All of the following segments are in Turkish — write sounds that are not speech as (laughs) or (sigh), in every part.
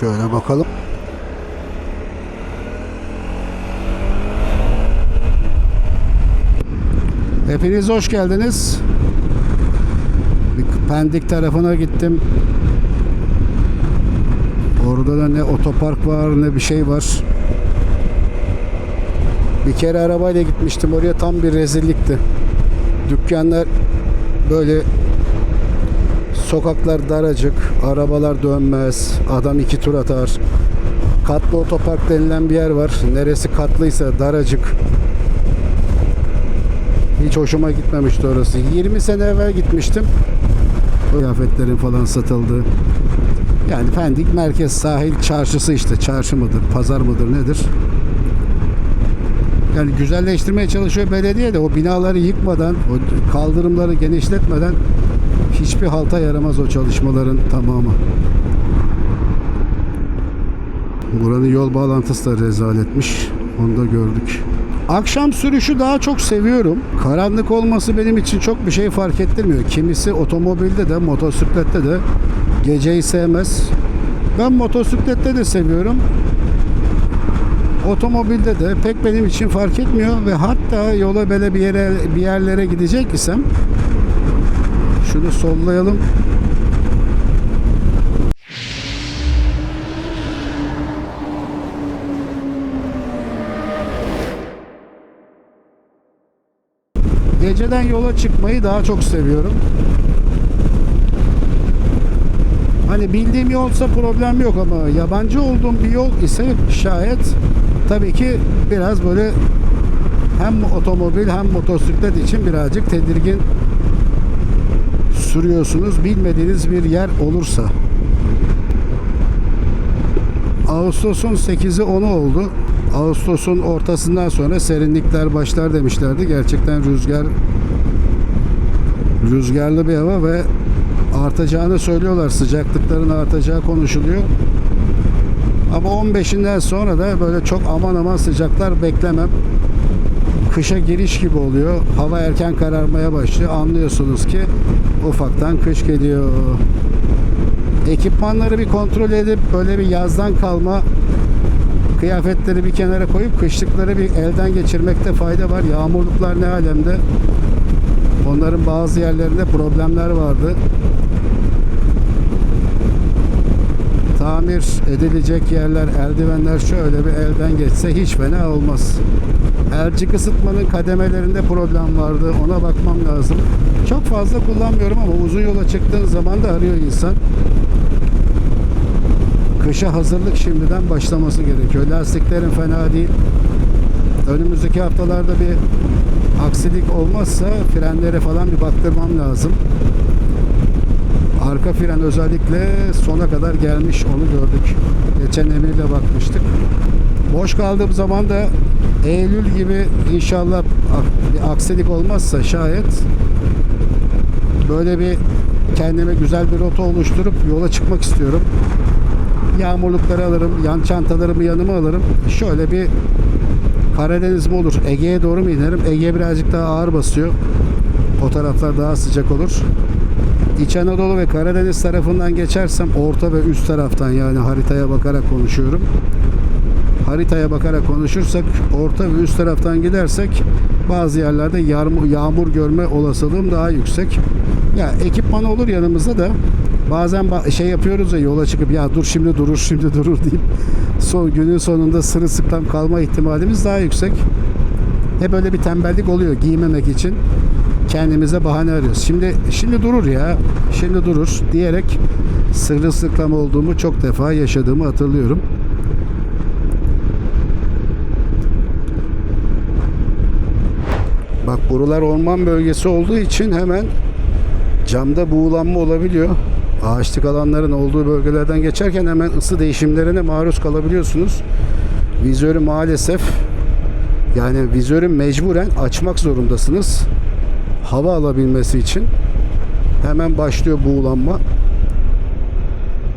Şöyle bakalım. Hepiniz hoş geldiniz. Pendik tarafına gittim. Orada da ne otopark var ne bir şey var. Bir kere arabayla gitmiştim oraya tam bir rezillikti. Dükkanlar böyle sokaklar daracık, arabalar dönmez, adam iki tur atar. Katlı otopark denilen bir yer var. Neresi katlıysa daracık. Hiç hoşuma gitmemişti orası. 20 sene evvel gitmiştim. Kıyafetlerin falan satıldığı. Yani Pendik merkez sahil çarşısı işte. Çarşı mıdır, pazar mıdır nedir? Yani güzelleştirmeye çalışıyor belediye de o binaları yıkmadan, o kaldırımları genişletmeden hiçbir halta yaramaz o çalışmaların tamamı. Buranın yol bağlantısı da rezaletmiş. Onu da gördük. Akşam sürüşü daha çok seviyorum. Karanlık olması benim için çok bir şey fark ettirmiyor. Kimisi otomobilde de motosiklette de geceyi sevmez. Ben motosiklette de seviyorum. Otomobilde de pek benim için fark etmiyor ve hatta yola böyle bir yere bir yerlere gidecek isem şunu sollayalım. Geceden yola çıkmayı daha çok seviyorum. Hani bildiğim yolsa problem yok ama yabancı olduğum bir yol ise şayet tabii ki biraz böyle hem otomobil hem motosiklet için birazcık tedirgin sürüyorsunuz. Bilmediğiniz bir yer olursa. Ağustos'un 8'i 10'u oldu. Ağustos'un ortasından sonra serinlikler başlar demişlerdi. Gerçekten rüzgar rüzgarlı bir hava ve artacağını söylüyorlar. Sıcaklıkların artacağı konuşuluyor. Ama 15'inden sonra da böyle çok aman aman sıcaklar beklemem. Kışa giriş gibi oluyor. Hava erken kararmaya başlıyor. Anlıyorsunuz ki ufaktan kış geliyor. Ekipmanları bir kontrol edip böyle bir yazdan kalma kıyafetleri bir kenara koyup kışlıkları bir elden geçirmekte fayda var. Yağmurluklar ne alemde. Onların bazı yerlerinde problemler vardı. Tamir edilecek yerler, eldivenler şöyle bir elden geçse hiç fena olmaz. Elcik ısıtmanın kademelerinde problem vardı. Ona bakmam lazım. Çok fazla kullanmıyorum ama uzun yola çıktığın zaman da arıyor insan. Kışa hazırlık şimdiden başlaması gerekiyor. Lastiklerin fena değil. Önümüzdeki haftalarda bir aksilik olmazsa frenlere falan bir baktırmam lazım. Arka fren özellikle sona kadar gelmiş onu gördük. Geçen Emir'le bakmıştık. Boş kaldığım zaman da Eylül gibi inşallah bir aksilik olmazsa şayet böyle bir kendime güzel bir rota oluşturup yola çıkmak istiyorum. Yağmurlukları alırım, yan çantalarımı yanıma alırım. Şöyle bir Karadeniz mi olur? Ege'ye doğru mu inerim? Ege birazcık daha ağır basıyor. O taraflar daha sıcak olur. İç Anadolu ve Karadeniz tarafından geçersem orta ve üst taraftan yani haritaya bakarak konuşuyorum. Haritaya bakarak konuşursak orta ve üst taraftan gidersek bazı yerlerde yağmur, yağmur görme olasılığım daha yüksek. Ya ekipman olur yanımızda da bazen ba- şey yapıyoruz ya yola çıkıp ya dur şimdi durur şimdi durur deyip son günün sonunda sırılsıklam kalma ihtimalimiz daha yüksek. Hep böyle bir tembellik oluyor giymemek için kendimize bahane arıyoruz. Şimdi şimdi durur ya, şimdi durur diyerek sırılsıklam olduğumu çok defa yaşadığımı hatırlıyorum. Bak buralar orman bölgesi olduğu için hemen camda buğulanma olabiliyor. Ağaçlık alanların olduğu bölgelerden geçerken hemen ısı değişimlerine maruz kalabiliyorsunuz. Vizörü maalesef yani vizörü mecburen açmak zorundasınız. Hava alabilmesi için hemen başlıyor buğulanma.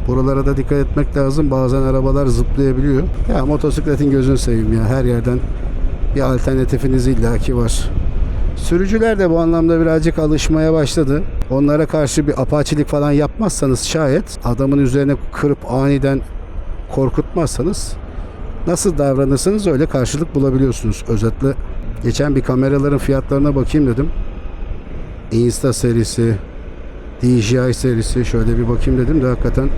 Buralara da dikkat etmek lazım. Bazen arabalar zıplayabiliyor. Ya motosikletin gözünü seveyim ya. Her yerden bir alternatifiniz illaki var. Sürücüler de bu anlamda birazcık alışmaya başladı. Onlara karşı bir apaçilik falan yapmazsanız şayet adamın üzerine kırıp aniden korkutmazsanız nasıl davranırsanız öyle karşılık bulabiliyorsunuz. Özetle geçen bir kameraların fiyatlarına bakayım dedim. Insta serisi, DJI serisi şöyle bir bakayım dedim de hakikaten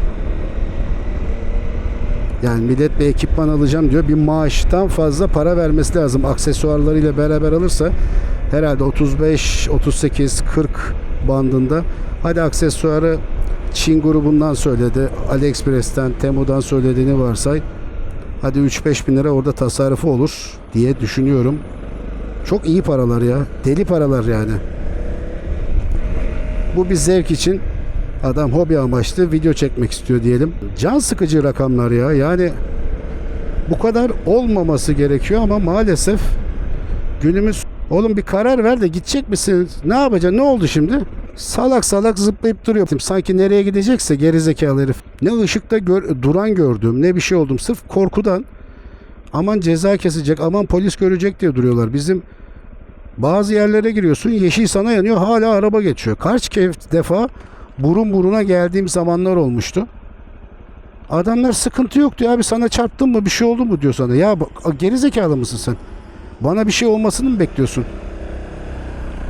yani millet bir ekipman alacağım diyor. Bir maaştan fazla para vermesi lazım. Aksesuarlarıyla beraber alırsa herhalde 35, 38, 40 bandında. Hadi aksesuarı Çin grubundan söyledi. AliExpress'ten, Temu'dan söylediğini varsay. Hadi 3-5 bin lira orada tasarrufu olur diye düşünüyorum. Çok iyi paralar ya. Deli paralar yani. Bu bir zevk için adam hobi amaçlı video çekmek istiyor diyelim. Can sıkıcı rakamlar ya. Yani bu kadar olmaması gerekiyor ama maalesef günümüz oğlum bir karar ver de gidecek misin? Ne yapacaksın? Ne oldu şimdi? Salak salak zıplayıp duruyor. Sanki nereye gidecekse gerizekalı herif. Ne ışıkta gör- duran gördüm ne bir şey oldum. Sırf korkudan aman ceza kesecek aman polis görecek diye duruyorlar. Bizim bazı yerlere giriyorsun yeşil sana yanıyor hala araba geçiyor. Kaç kez defa burun buruna geldiğim zamanlar olmuştu. Adamlar sıkıntı yok diyor abi sana çarptın mı bir şey oldu mu diyor sana. Ya bak, geri zekalı mısın sen? Bana bir şey olmasını mı bekliyorsun?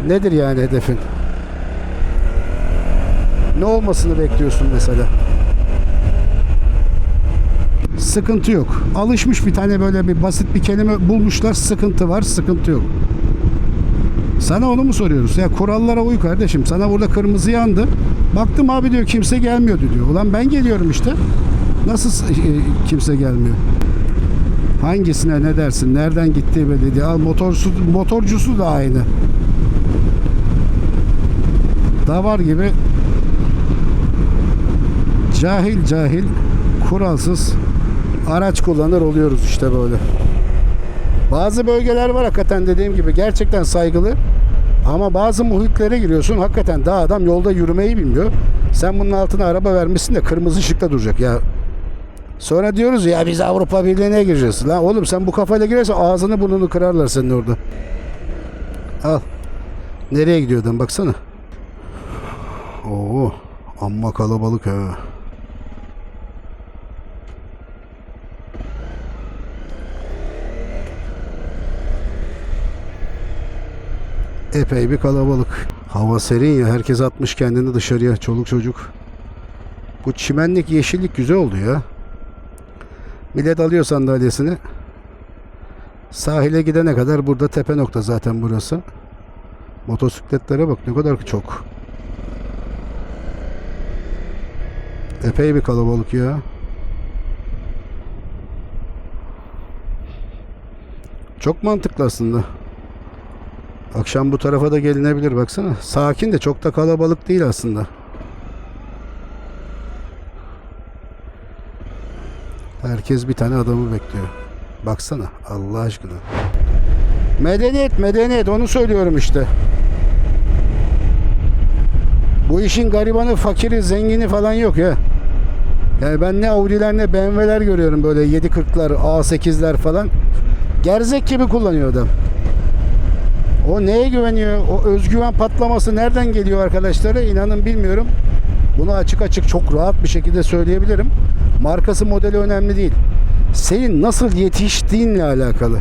Nedir yani hedefin? Ne olmasını bekliyorsun mesela? Sıkıntı yok. Alışmış bir tane böyle bir basit bir kelime bulmuşlar. Sıkıntı var, sıkıntı yok. Sana onu mu soruyoruz? Ya kurallara uy kardeşim. Sana burada kırmızı yandı. Baktım abi diyor kimse gelmiyordu diyor. Ulan ben geliyorum işte. Nasıl e, kimse gelmiyor? Hangisine ne dersin? Nereden gittiği belli değil. Al motorsu, motorcusu da aynı. Davar gibi cahil cahil kuralsız araç kullanır oluyoruz işte böyle. Bazı bölgeler var hakikaten dediğim gibi gerçekten saygılı. Ama bazı muhitlere giriyorsun hakikaten daha adam yolda yürümeyi bilmiyor. Sen bunun altına araba vermişsin de kırmızı ışıkta duracak ya. Sonra diyoruz ya biz Avrupa Birliği'ne gireceğiz. Lan oğlum sen bu kafayla girersen ağzını burnunu kırarlar senin orada. Al. Nereye gidiyordun baksana. Oo, amma kalabalık ha. Epey bir kalabalık. Hava serin ya. Herkes atmış kendini dışarıya. Çoluk çocuk. Bu çimenlik yeşillik güzel oldu ya. Millet alıyor sandalyesini. Sahile gidene kadar burada tepe nokta zaten burası. Motosikletlere bak ne kadar çok. Epey bir kalabalık ya. Çok mantıklı aslında. Akşam bu tarafa da gelinebilir baksana. Sakin de çok da kalabalık değil aslında. Herkes bir tane adamı bekliyor. Baksana Allah aşkına. Medeniyet medeniyet onu söylüyorum işte. Bu işin garibanı, fakiri, zengini falan yok ya. Yani ben ne Audi'ler ne BMW'ler görüyorum böyle 740'lar, A8'ler falan. Gerzek gibi kullanıyor adam. O neye güveniyor? O özgüven patlaması nereden geliyor arkadaşlara? İnanın bilmiyorum. Bunu açık açık çok rahat bir şekilde söyleyebilirim. Markası modeli önemli değil. Senin nasıl yetiştiğinle alakalı.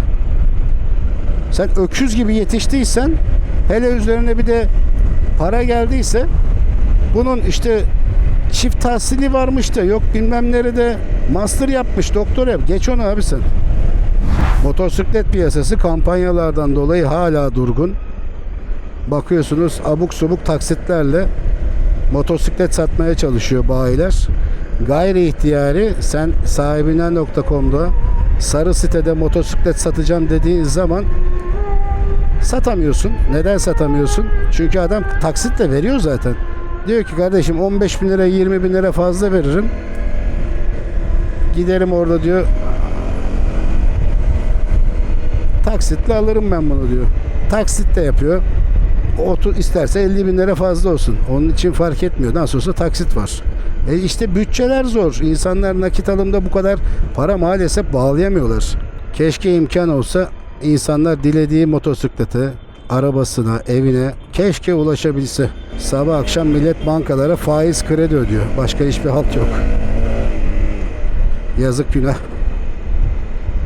Sen öküz gibi yetiştiysen hele üzerine bir de para geldiyse bunun işte çift tahsili varmış da yok bilmem nerede master yapmış doktor yap. Geç onu abi sen. Motosiklet piyasası kampanyalardan dolayı hala durgun. Bakıyorsunuz abuk subuk taksitlerle motosiklet satmaya çalışıyor bayiler. Gayri ihtiyari sen sahibinden.com'da sarı sitede motosiklet satacağım dediğin zaman satamıyorsun. Neden satamıyorsun? Çünkü adam taksitle veriyor zaten. Diyor ki kardeşim 15 bin lira 20 bin lira fazla veririm. Giderim orada diyor taksitle alırım ben bunu diyor. Taksit de yapıyor. Otur isterse 50 bin lira fazla olsun. Onun için fark etmiyor. Nasıl olsa taksit var. E işte bütçeler zor. İnsanlar nakit alımda bu kadar para maalesef bağlayamıyorlar. Keşke imkan olsa insanlar dilediği motosiklete, arabasına, evine keşke ulaşabilse. Sabah akşam millet bankalara faiz kredi ödüyor. Başka hiçbir halt yok. Yazık günah.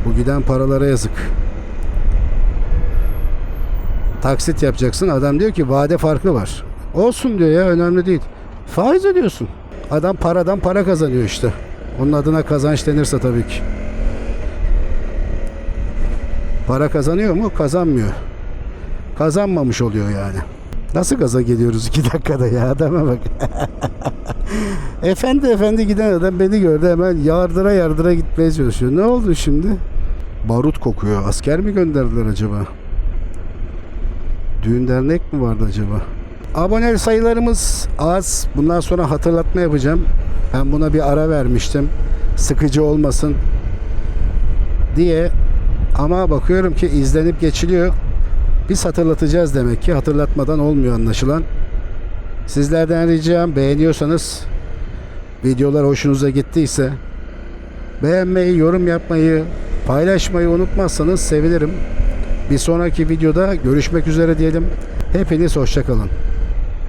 Bu giden paralara yazık. Taksit yapacaksın. Adam diyor ki vade farkı var. Olsun diyor ya önemli değil. Faiz ödüyorsun. Adam paradan para kazanıyor işte. Onun adına kazanç denirse tabii ki. Para kazanıyor mu? Kazanmıyor. Kazanmamış oluyor yani. Nasıl gaza geliyoruz iki dakikada ya adama bak. (laughs) efendi efendi giden adam beni gördü hemen yardıra yardıra gitmeye çalışıyor. Ne oldu şimdi? Barut kokuyor. Asker mi gönderdiler acaba? Düğün dernek mi vardı acaba? Abone sayılarımız az. Bundan sonra hatırlatma yapacağım. Ben buna bir ara vermiştim. Sıkıcı olmasın diye. Ama bakıyorum ki izlenip geçiliyor. Biz hatırlatacağız demek ki. Hatırlatmadan olmuyor anlaşılan. Sizlerden ricam beğeniyorsanız videolar hoşunuza gittiyse beğenmeyi, yorum yapmayı, paylaşmayı unutmazsanız sevinirim. Bir sonraki videoda görüşmek üzere diyelim. Hepiniz hoşçakalın.